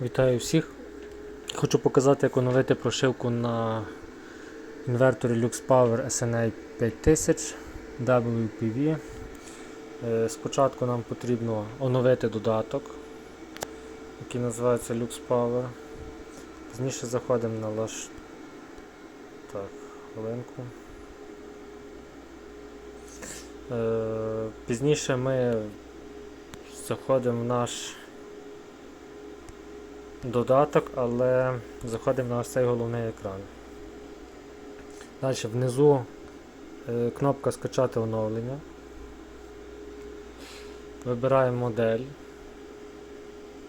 Вітаю всіх. Хочу показати, як оновити прошивку на інверторі LuxPower SNA 5000 WPV. Е, Спочатку нам потрібно оновити додаток, який називається LuxPower. Пізніше заходимо на лаш... Так, хвилинку. Е, Пізніше ми заходимо в наш додаток, але заходимо на ось цей головний екран. Далі внизу е, кнопка скачати оновлення. Вибираємо модель.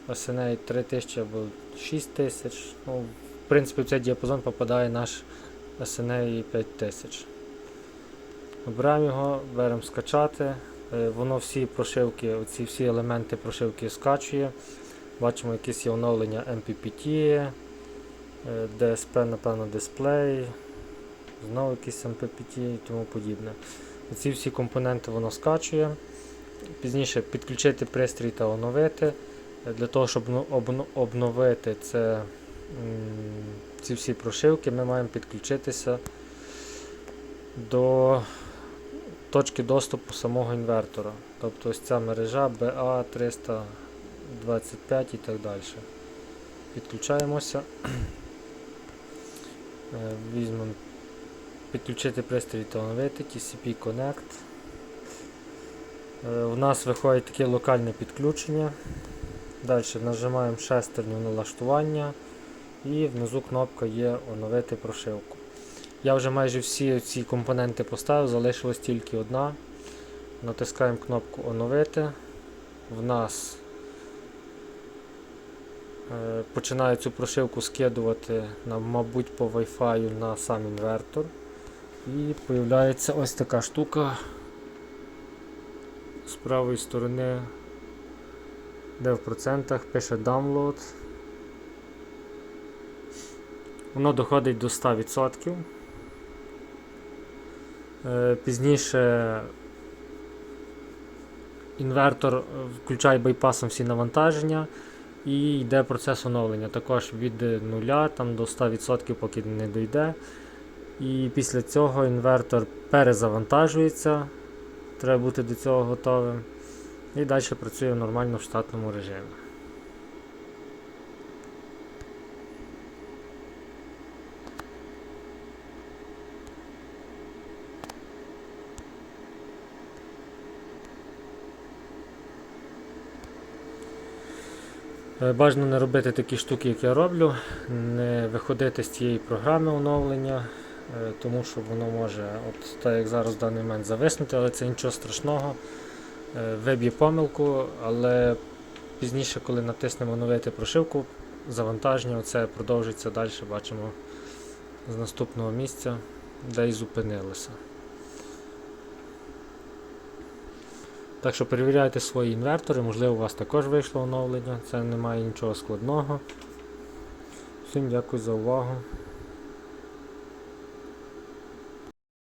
SNA 3000 або 6000. Ну, в принципі, в цей діапазон попадає наш SNA 5000. Вибираємо його, беремо скачати. Е, Воно всі прошивки, оці всі елементи прошивки скачує. Бачимо якісь є оновлення MPPT, е, DSP, напевно, дисплей, знову якісь MPPT і тому подібне. Ці всі компоненти воно скачує. Пізніше підключити пристрій та оновити. Е, Для того, щоб ну, обновити це, ці всі прошивки, ми маємо підключитися до точки доступу самого інвертора. Тобто ось ця мережа BA300. 25 і так далі. Підключаємося. Е, Візьмемо підключити пристрій та оновити TCP Connect. Е, У нас виходить таке локальне підключення. Далі нажимаємо шестерню налаштування і внизу кнопка є оновити прошивку. Я вже майже всі ці компоненти поставив, залишилась тільки одна. Натискаємо кнопку оновити. В нас Починаю цю прошивку скидувати, на, мабуть, по Wi-Fi на сам інвертор. І появляється ось така штука з правої сторони, де в процентах пише download. Воно доходить до 100%. Е, Пізніше інвертор е, включає байпасом всі навантаження. І йде процес оновлення також від 0 там, до 100%, поки не дійде. І після цього інвертор перезавантажується. Треба бути до цього готовим. І далі працює нормально в штатному режимі. Бажано не робити такі штуки, як я роблю, не виходити з цієї програми оновлення, е, тому що воно може, от так як зараз в даний момент зависнути, але це нічого страшного. Е, Виб'є помилку, але пізніше, коли натиснемо оновити прошивку, завантаження оце продовжиться далі, бачимо з наступного місця, де і зупинилося. Так що перевіряйте свої інвертори, можливо у вас також вийшло оновлення, це немає нічого складного. Всім дякую за увагу.